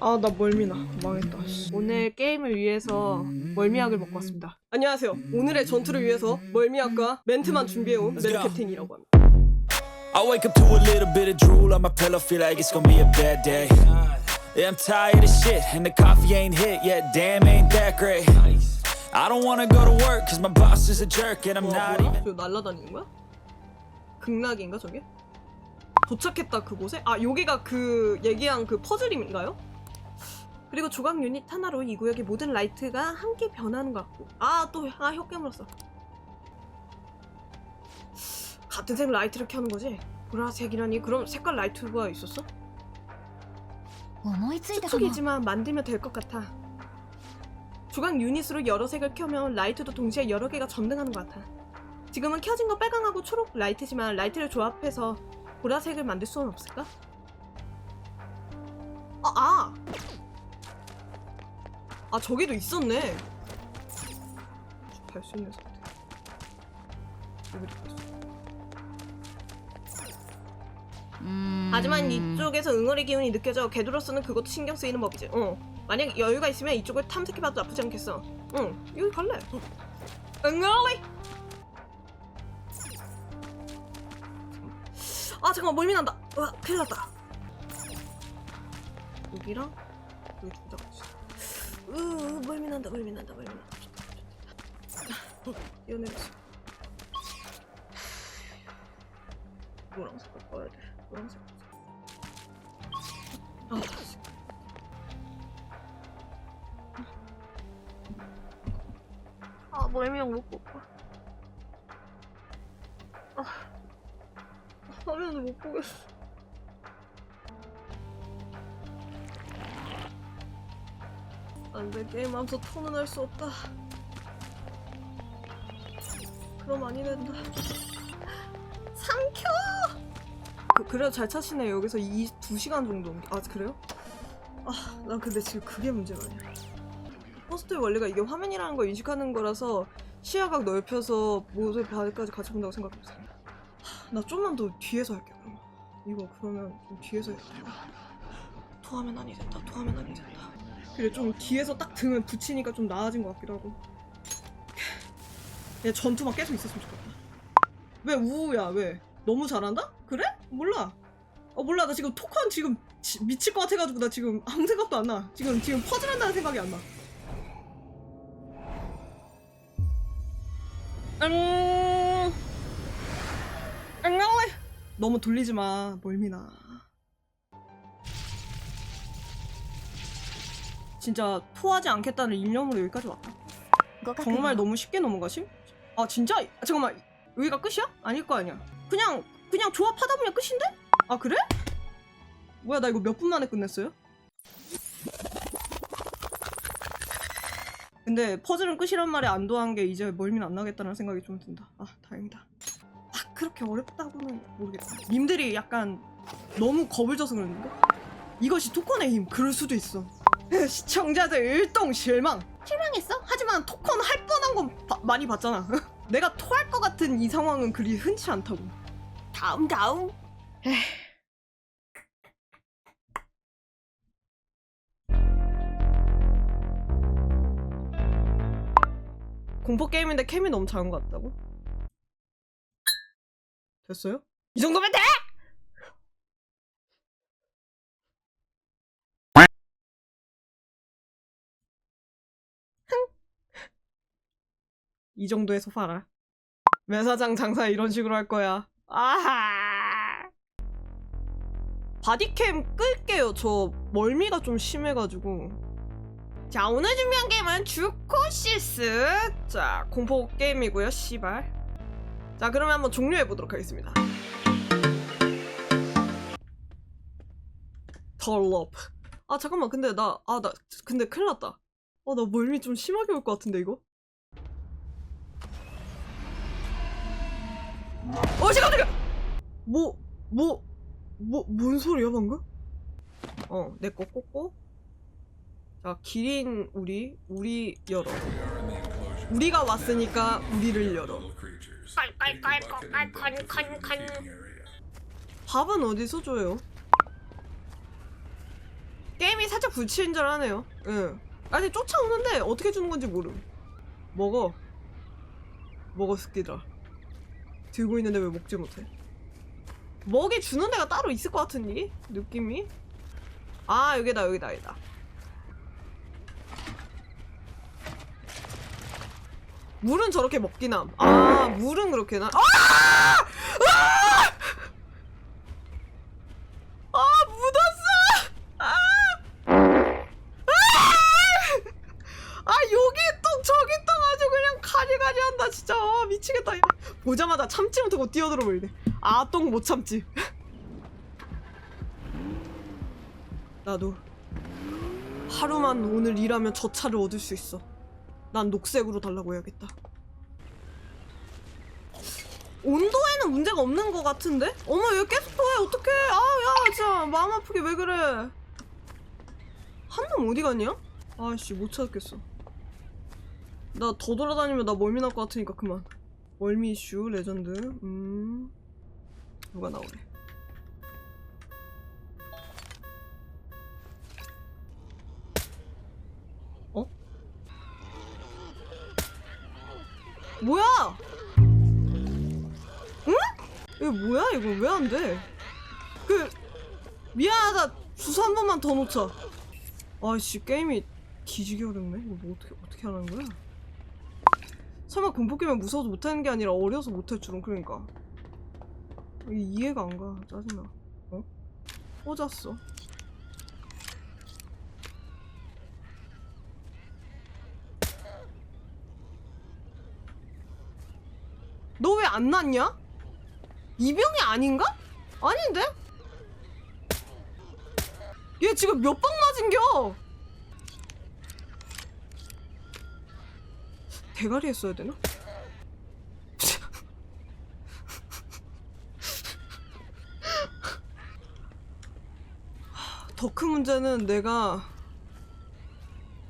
아 나 멀미나 망했다 씨. 오늘 게임을 위해서 멀미약을 먹고 왔습니다 안녕하세요 오늘의 전투를 위해서 멀미약과 멘트만 준비해온. 메르케틴이라고 합니다 I wake up to a little bit of drool on my pillow, feel like it's gonna be a bad day. Yeah, I'm tired of shit, and the coffee ain't hit yet. Damn, ain't that great. I don't wanna go to work, cause my boss is a jerk, and I'm 뭐야 not 뭐야? even. 저 날라다니는 거야? 극락인가 저게? 도착했다 그곳에? 아 여기가 그 얘기한 그 퍼즐인가요? 그리고 조각 유닛 하나로 이 구역의 모든 라이트가 함께 변하는 것 같고 아또아 혀 깨물었어 아, 같은 색 라이트를 켜는 거지? 보라색이라니 그럼 색깔 라이트가 있었어? 추측이지만 만들면 될 것 같아 조각 유닛으로 여러 색을 켜면 라이트도 동시에 여러 개가 전등하는 것 같아 지금은 켜진 건 빨강하고 초록 라이트지만 라이트를 조합해서 보라색을 만들 수는 없을까? 아! 아! 아 저기도 있었네 발수 있는 상태 여기도 있어 うーん 하지만 이쪽에서 응어리 기운이 느껴져 궤도로서는 그것도 신경 쓰이는 법이지. 어. 만약 여유가 있으면 이쪽을 탐색해봐도 나쁘지 않겠어. 응. 여기 갈래. 응어리. 아 잠깐 만 멀미 난다. 와 큰일 났다. 여기랑 여기 둘다. 으 멀미 난다 멀미 난다 멀미 난다. 뛰어내렸어. 노란색 바꿔야 돼. 노란색. 아, 씨. 아, 멀미약 못 먹고. 아, 화면을 못 보겠어. 안 돼, 게임하면서 톤은 할 수 없다. 그럼 아니 된다. 삼켜! 그, 그래도 잘 차시네 여기서 이 두 시간 정도 아 그래요? 아나 근데 지금 그게 문제가 아니야 포스트의 원리가 이게 화면이라는 걸 인식하는 거라서 시야가 넓혀서 모든 바디까지 같이 본다고 생각했어 나 좀만 더 뒤에서 할게 그럼 이거 그러면 좀 뒤에서 해야 돼 토하면 아니 된다 토하면 아니 된다 그래 좀 뒤에서 딱 등을 붙이니까 좀 나아진 것 같기도 하고 얘 전투만 계속 있었으면 좋겠다 왜 우우야 왜 너무 잘한다? 그래? 몰라. 어 몰라 나 지금 토큰 지금 지- 미칠 것 같아가지고 나 지금 아무 생각도 안 나. 지금 지금 퍼즐 한다는 생각이 안 나. 응. 응. 너무 돌리지 마 멀미나. 진짜 토하지 않겠다는 일념으로 여기까지 왔다. 정말 너무 쉽게 넘어가심? 아 진짜? 아, 잠깐만 여기가 끝이야? 아닐 거 아니야 그냥 그냥 조합하다 보면 끝인데? 아 그래? 뭐야 나 이거 몇 분 만에 끝냈어요? 근데 퍼즐은 끝이란 말에 안도한 게 이제 멀미는 안 나겠다는 생각이 좀 든다 아 다행이다 아 그렇게 어렵다고는 모르겠다 님들이 약간 너무 겁을 줘서 그러는데 이것이 토큰의 힘 그럴 수도 있어 시청자들 일동 실망 실망했어? 하지만 토큰 할 뻔한 건 바- 많이 봤잖아 내가 토할 것 같은 이 상황은 그리 흔치 않다고 다음 다음. 공포 게임인데 캠이 너무 작은 것 같다고? 됐어요? 이 정도면 돼! 이 정도에서 팔아. 매사장 장사 이런 식으로 할 거야. 아하. 바디캠 끌게요. 저 멀미가 좀 심해가지고. 자 오늘 준비한 게임은 주코시스. 자 공포 게임이고요. 씨발. 자 그러면 한번 종료해 보도록 하겠습니다. 덜럽. 아 잠깐만 근데 나 아 나 근데 큰일 났다. 어나 멀미 좀 심하게 올 것 같은데 이거. 어 잠깐 잠깐 뭐뭐 뭐 뭔 소리야 방금? 어 내 거 꽂고 자 기린 우리 우리 열어 우리가 왔으니까 우리를 열어 밥은 어디서 줘요? 게임이 살짝 불친절하네요. 응. 아니 쫓아오는데 어떻게 주는 건지 모름. 먹어. 먹어 스키들아. 들고 있는데 왜 먹지 못해? 먹이 주는 데가 따로 있을 것 같은니? 느낌이? 아 여기다 여기다 여기다. 물은 저렇게 함. 아 물은 그렇게 나. 아! 아! 아 묻었어! 아! 아 여기 똥 저기 똥 아주 그냥 가지가지 한다 진짜. 아, 미치겠다. 보자마자 참지 못하고 뛰어들어 버리네. 아똥 못 참지. 나도 하루만 오늘 일하면 저 차를 얻을 수 있어. 난 녹색으로 달라고 해야겠다. 온도에는 문제가 없는 것 같은데? 어머 얘 계속 더해. 어떡해. 아야 진짜 마음 아프게 왜 그래. 한놈 어디 갔냐? 아씨 못 찾겠어 나 더 돌아다니면 나 멀미 날 것 같으니까 그만 멀미 이슈 레전드 음 누가 나오래 어? 뭐야? 응? 이거 뭐야 이거 왜 안 돼? 그 미안하다 주소 한 번만 더 놓자 아씨 게임이 뒤지기 어렵네 이거 뭐 어떻게 어떻게 하는 거야? 설마 공포 게임은 무서워서 못하는 게 아니라 어려서 못할 줄은 그러니까 이해가 안 가 짜증나 어? 꽂았어 너 왜 안 났냐? 이병이 아닌가? 아닌데? 얘 지금 몇 방 맞은겨? 대가리 했어야 되나? 더 큰 문제는 내가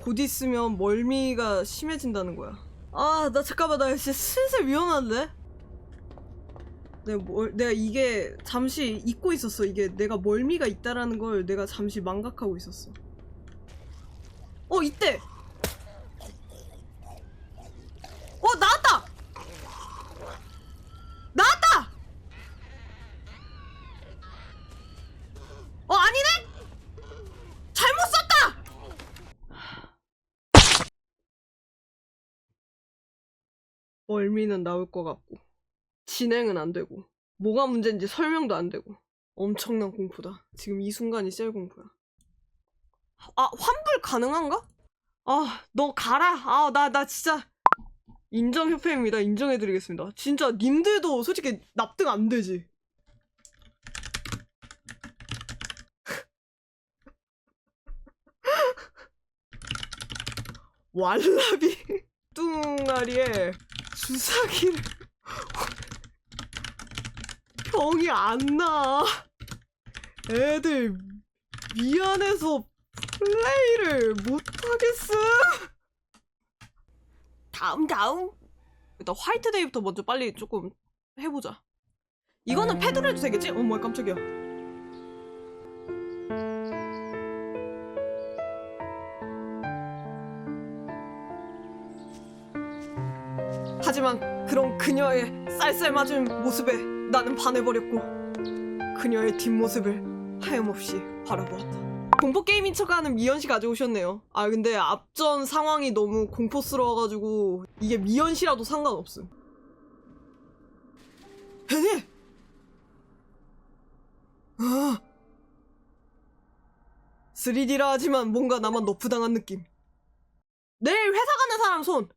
곧 있으면 멀미가 심해진다는 거야. 아, 나 잠깐만, 나 진짜 슬슬 위험한데? 내가, 뭘, 내가 이게 잠시 잊고 있었어. 이게 내가 멀미가 있다라는 걸 내가 잠시 망각하고 있었어. 어, 이때! 어, 나왔다! 나왔다! 어, 아니네? 잘못 썼다! 멀미는 나올 것 같고 진행은 안 되고 뭐가 문제인지 설명도 안 되고 엄청난 공포다. 지금 이 순간이 제일 공포야. 아 환불 가능한가? 아 너 가라. 아 나나 진짜 인정협회입니다. 인정해드리겠습니다. 진짜 님들도 솔직히 납득 안 되지. 왈라비 뚱아리에 주사기를 병이 안 나. 애들 미안해서 플레이를 못하겠어. 다음 다음. 일단 화이트데이부터 먼저 빨리 조금 해보자. 이거는 패드로 해도 되겠지? 어머 깜짝이야. 하지만 그런 그녀의 쌀쌀맞은 모습에 나는 반해버렸고 그녀의 뒷모습을 하염없이 바라보았다. 공포 게임인 척하는 미연 씨 가져오셨네요. 아 근데 앞전 상황이 너무 공포스러워가지고 이게 미연 씨라도 상관없음. 헤네. 아. 3D라 하지만 뭔가 나만 너프당한 느낌. 내일 회사 가는 사람 손.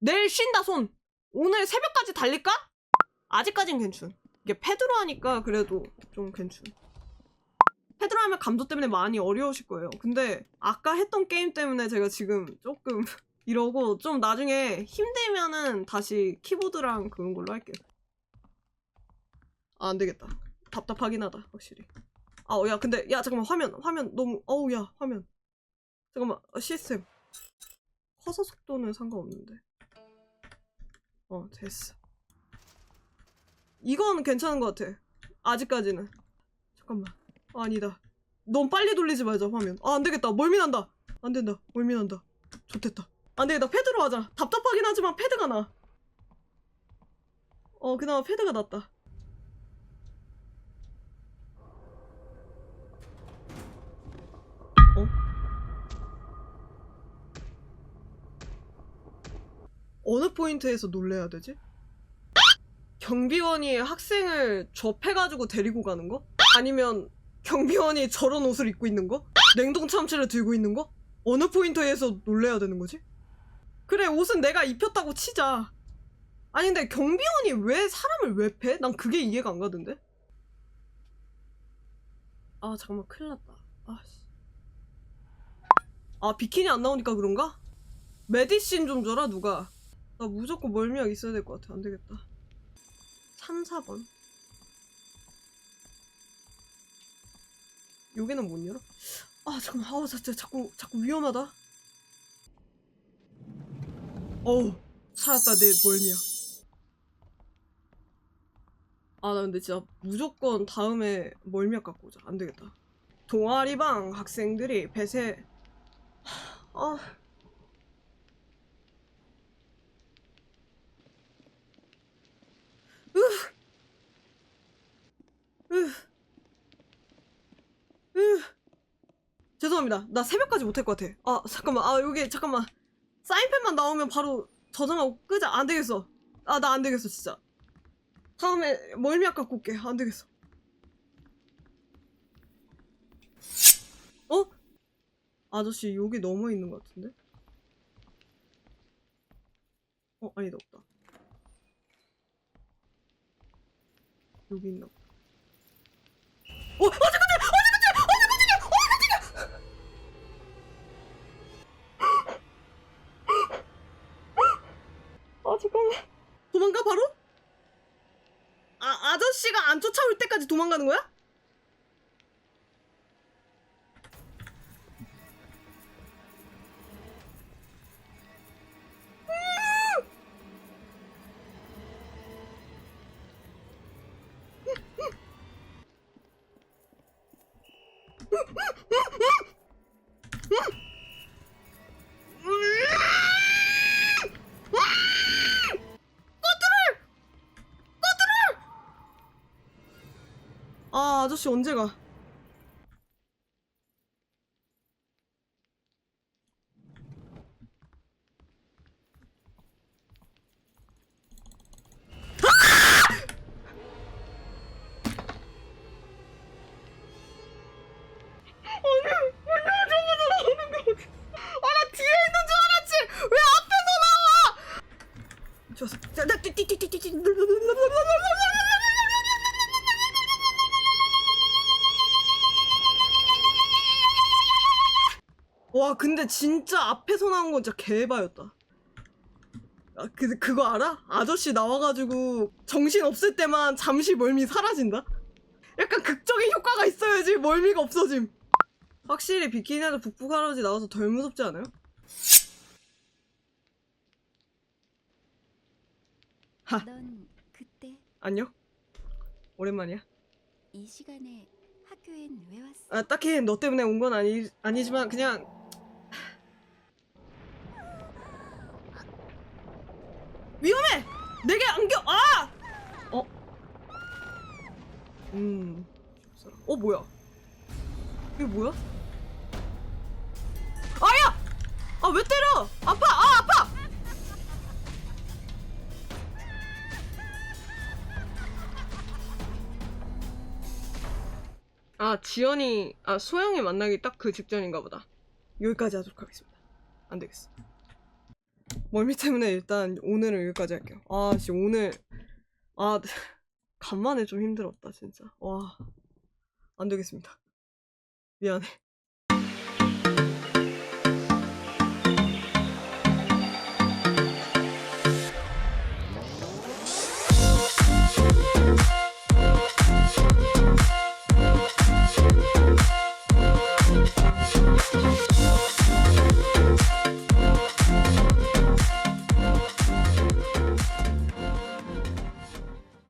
내일 쉰다 손. 오늘 새벽까지 달릴까? 아직까진 괜찮. 이게 패드로 하니까 그래도 좀 괜찮. 패드로 하면 감도 때문에 많이 어려우실 거예요. 근데 아까 했던 게임 때문에 제가 지금 조금 이러고 좀 나중에 힘들면은 다시 키보드랑 그런 걸로 할게요. 아, 안 되겠다. 답답하긴 하다, 확실히. 아, 어, 야, 근데, 야, 잠깐만, 화면, 화면 너무, 어우, 야, 화면. 잠깐만, 어, 시스템. 커서 속도는 상관없는데. 어, 됐어. 이건 괜찮은 것 같아. 아직까지는. 잠깐만. 어, 아니다. 넌 빨리 돌리지 말자 화면. 아 안되겠다. 멀미난다. 안된다. 멀미난다. 좋됐다. 안되겠다. 패드로 하자. 답답하긴 하지만 패드가 나 어 그나마 패드가 낫다. 어? 어느 포인트에서 놀래야 되지? 경비원이 학생을 접해가지고 데리고 가는 거? 아니면 경비원이 저런 옷을 입고 있는 거? 냉동 참치를 들고 있는 거? 어느 포인트에서 놀래야 되는 거지? 그래 옷은 내가 입혔다고 치자. 아니 근데 경비원이 왜 사람을 왜 패? 난 그게 이해가 안 가던데. 아 잠깐만 큰일 났다. 아씨. 아 비키니 안 나오니까 그런가? 메디신 좀 줘라 누가. 나 무조건 멀미약 있어야 될 것 같아. 안 되겠다. 3, 4번. 여기는 못 열어? 아 잠깐만. 아우 진짜 자꾸 자꾸 위험하다. 어우 찾았다 내 멀미야. 아 나 근데 진짜 무조건 다음에 멀미약 갖고 오자. 안되겠다. 동아리방 학생들이 배세. 아. 으. 으. 으. 죄송합니다. 나 새벽까지 못할 것 같아. 아, 잠깐만. 아, 여기, 잠깐만. 사인펜만 나오면 바로 저장하고 끄자. 안 되겠어. 아, 나 안 되겠어, 진짜. 다음에 멀미약 갖고 올게. 안 되겠어. 어? 아저씨, 여기 넘어 있는 것 같은데? 어, 아니다, 없다. 여기 있나 보다. 어, 어, 잠깐만! 아 잠깐만 도망가 바로? 아 아저씨가 안 쫓아올 때까지 도망가는 거야? 아 아저씨 언제 가? 근데 진짜 앞에서 나온 건 진짜 개바였다 아, 그, 그거 알아? 아저씨 나와가지고 정신 없을 때만 잠시 멀미 사라진다? 약간 극적인 효과가 있어야지 멀미가 없어짐 확실히 비키니에도 북북 할아버지 나와서 덜 무섭지 않아요? 하 넌 그때 안녕? 오랜만이야 이 시간에 학교엔 왜 왔어? 아 딱히 너 때문에 온 건 아니, 아니지만 그냥 위험해! 내게 안겨! 아! 어? 음... 어 뭐야? 이게 뭐야? 아야! 아 왜 때려! 아파! 아 아파! 아 지연이 아 소영이 만나기 딱 그 직전인가 보다 여기까지 하도록 하겠습니다 안 되겠어 멀미 때문에 일단 오늘은 여기까지 할게요. 아, 씨, 오늘. 아, 간만에 좀 힘들었다, 진짜. 와. 안 되겠습니다. 미안해.